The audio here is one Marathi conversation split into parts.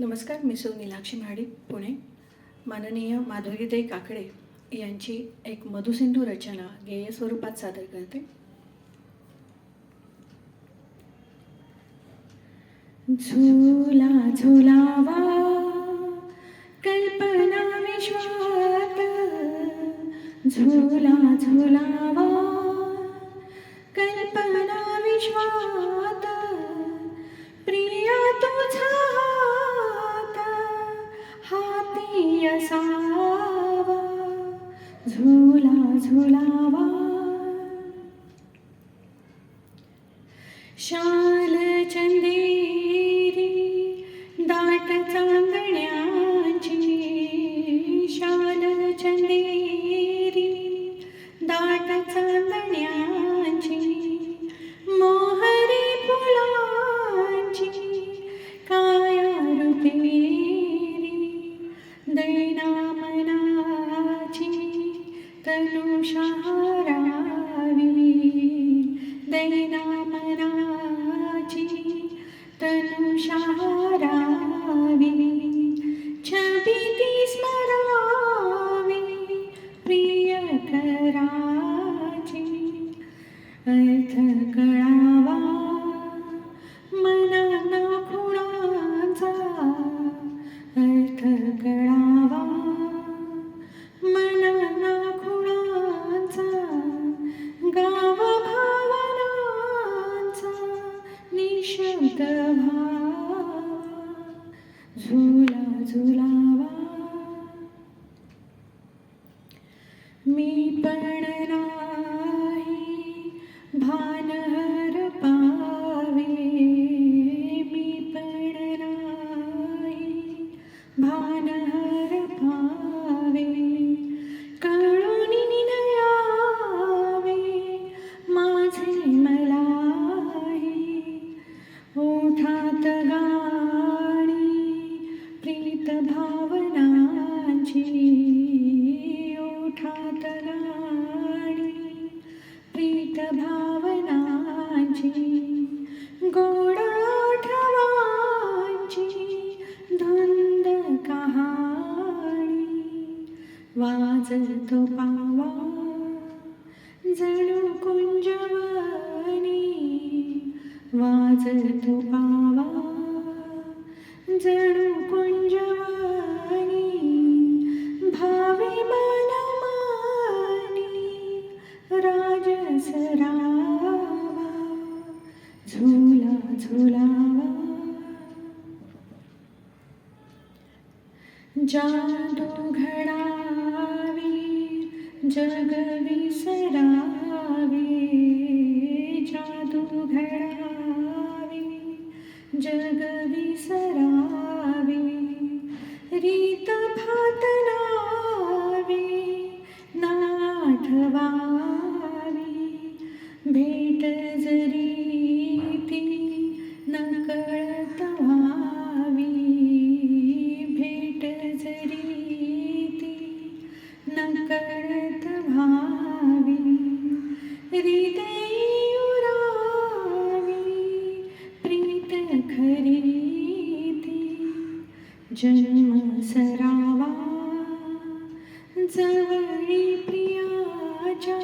नमस्कार मी सौ नीलाक्षी महाडिक पुणे. माननीय माधुरीताई काकडे यांची एक मधुसिंधू रचना गेय स्वरूपात सादर करते. झुला झुलावा कल्पना विश्वात. झुला झुलावा झुला झुलावा Thank you. झुलावा मी पण वाजतो पावा जणू कुंजवनी वाजतो पावा जणू कुंजवनी भावी मनमानी राजसरावा. झुला झुलावा. जादू घडावी जग विसरावी जादू घडावी जग विसरावी रीत भातनावी नाठवा जन्म सरावा जवळी प्रियाच्या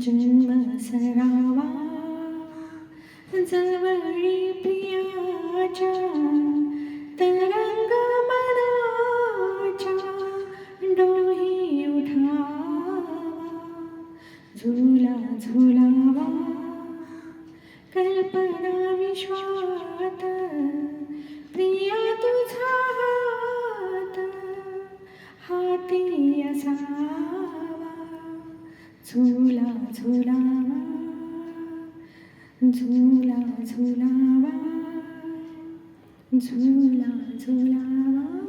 जन्म सरावा जवळी प्रियाच्या तरंग मनाच्या डोही उठावा झुला झुलावा कल्पना विश्वात हाती झुला झुलावा झुला झुलावा झुला झुलावा.